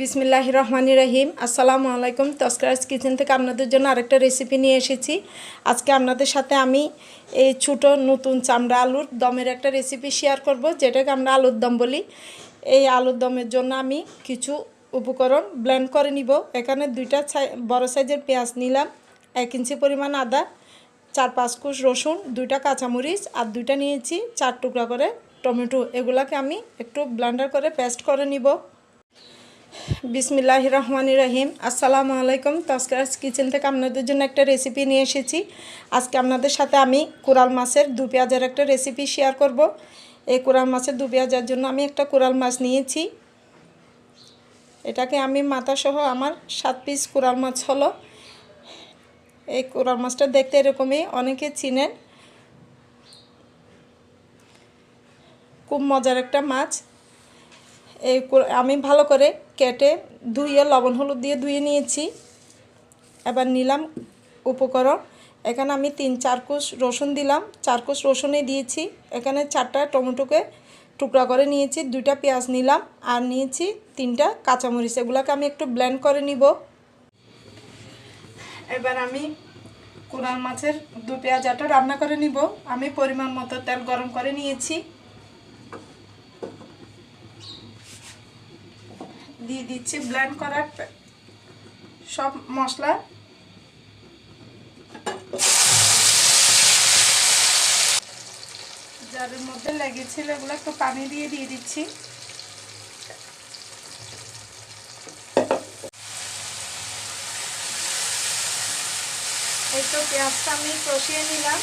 বিসমিল্লাহ রহমান রাহিম। আসসালামু আলাইকুম। তস্করাজ কিচেন থেকে আপনাদের জন্য আরেকটা রেসিপি নিয়ে এসেছি। আজকে আপনাদের সাথে আমি এই ছোটো নতুন চামড়া আলুর দমের একটা রেসিপি শেয়ার করব, যেটাকে আমরা আলুর দম বলি। এই আলুর দমের জন্য আমি কিছু উপকরণ ব্লেন্ড করে নিব। এখানে দুইটা বড় সাইজের পেঁয়াজ নিলাম, এক ইঞ্চি পরিমাণ আদা, চার পাঁচ কুশ রসুন, দুইটা কাঁচামরিচ আর দুইটা নিয়েছি চার টুকরা করে টমেটো। এগুলাকে আমি একটু ব্লেন্ডার করে পেস্ট করে নিব। বিসমিল্লাহ রহমান রাহিম আসসালামু আলাইকুম। তস্করাজ কিচেন থেকে আপনাদের জন্য একটা রেসিপি নিয়ে এসেছি। আজকে আপনাদের সাথে আমি কোরাল মাছের দু পেঁয়াজের একটা রেসিপি শেয়ার করব। এই কোরাল মাছের দু পেঁয়াজের জন্য আমি একটা কোরাল মাছ নিয়েছি। এটাকে আমি মাথাসহ আমার সাত পিস কোরাল মাছ হলো। এই কোরাল মাছটা দেখতে এরকমই, অনেকে চিনেন। খুব মজার একটা মাছ। এই আমি ভালো করে কেটে ধুয়ে লবণ হলুদ দিয়ে ধুয়ে নিয়েছি। এবার নিলাম উপকরণ। এখানে আমি তিন চার কোষ রসুন দিলাম। চার কোষ রসুনে দিয়েছি। এখানে চারটা টমেটোকে টুকরা করে নিয়েছি, দুইটা পেঁয়াজ নিলাম আর নিয়েছি তিনটা কাঁচামরিচ। এগুলোকে আমি একটু ব্লেন্ড করে নিব। এবার আমি কোরাল মাছের দু পেঁয়াজাটা রান্না করে নিব। আমি পরিমাণ মতো তেল গরম করে নিয়েছি। দিয়ে দিচ্ছি ব্ল্যান্ড করার সব মশলা। যার মধ্যে লেগেছিল এগুলো একটু পানি দিয়ে দিয়ে দিচ্ছি। এই তো পেঁয়াজটা আমি কষিয়ে নিলাম।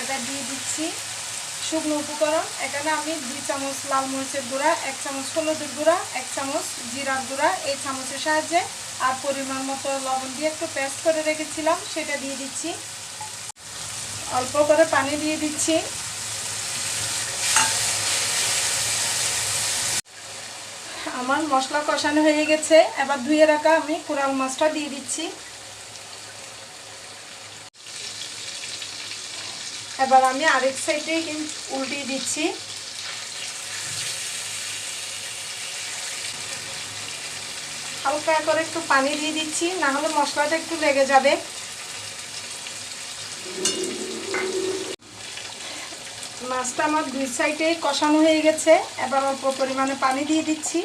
এবার দিয়ে দিচ্ছি। শুকনো উপকরণ, এখানে আমি দুই চামচ লাল মরিচের গুঁড়া, এক চামচ হলুদের গুঁড়া, এক চামচ জিরার গুঁড়া, এই চামচের সাহায্যে আর পরিমাণ মতো লবণ দিয়ে একটু পেস্ট করে রেখেছিলাম, সেটা দিয়ে দিচ্ছি। অল্প করে পানি দিয়ে দিচ্ছি। আমার মশলা কষানো হয়ে গেছে, এবার ধুয়ে রাখা আমি কোরাল মাছটা দিয়ে দিচ্ছি। এবার আমি আরেক সাইডে কিন্তু উল্টিয়ে দিচ্ছি। হালকা করে একটু পানি দিয়ে দিচ্ছি, না হলে মশলাটা একটু লেগে যাবে। মাছটা আমার দুই সাইডেই কষানো হয়ে গেছে, এবার অল্প পরিমাণে পানি দিয়ে দিচ্ছি।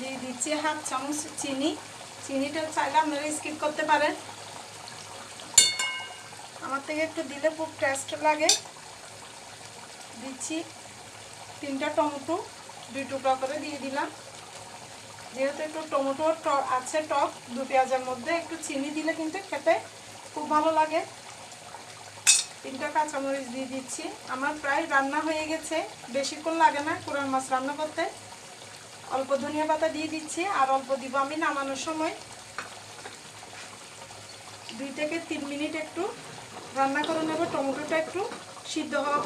দিয়ে দিচ্ছি হাফ চামচ চিনি। চিনিটা চাইলে আপনারা স্কিপ করতে পারেন। আমার থেকে একটু দিলে খুব টেস্ট লাগে। দিচ্ছি তিনটা টমেটো, দুই টুকরা করে দিয়ে দিলাম। যেহেতু একটু টমেটো আছে টক, দু পেঁয়াজের মধ্যে, একটু চিনি দিলে কিন্তু খেতে খুব ভালো লাগে। তিনটা কাঁচামরিচ দিয়ে দিচ্ছি। আমার প্রায় রান্না হয়ে গেছে। বেশিক্ষণ লাগে না কোরআন মাছ রান্না করতে। অল্প ধনিয়া পাতা দিয়ে দিচ্ছি আর অল্প দিব আমি নামানোর সময়। দুই থেকে তিন মিনিট একটু রান্না করে নেব টমেটোটা সিদ্ধ হওয়া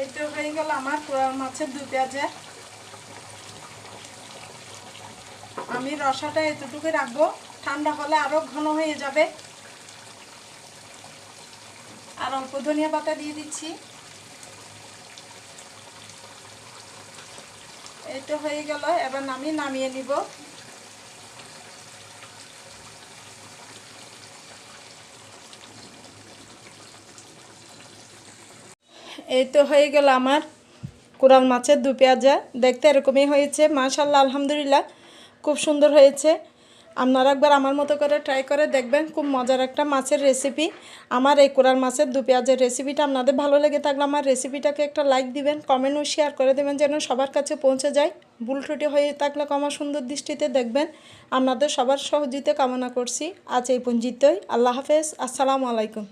এই হয়ে গেল আমার মাছের দু আমি রসাটা এতটুকু রাখব। ঠান্ডা হলে আরও ঘন হয়ে যাবে। আর অল্প ধনিয়া পাতা দিয়ে দিচ্ছি। তো হয়ে গেল, এবার আমি নামিয়ে নিব। এই তো হয়ে গেল আমার কোরাল মাছের দু পেঁয়াজা। দেখতে এরকমই হয়েছে, মাশাল্লাহ, আলহামদুলিল্লাহ, খুব সুন্দর হয়েছে। আপনারা একবার আমার মতো করে ট্রাই করে দেখবেন, খুব মজার একটা মাছের রেসিপি আমার এই কোরআন মাছের দু পেঁয়াজের রেসিপিটা আপনাদের ভালো লেগে থাকলে আমার রেসিপিটাকে একটা লাইক দিবেন কমেন্টও শেয়ার করে দেবেন যেন সবার কাছে পৌঁছে যায়। ভুল হয়ে থাকলে কমা সুন্দর দৃষ্টিতে দেখবেন। আপনাদের সবার সহজিতে কামনা করছি। আজ এই পঞ্জিতই আল্লাহ হাফেজ। আসসালামু আলাইকুম।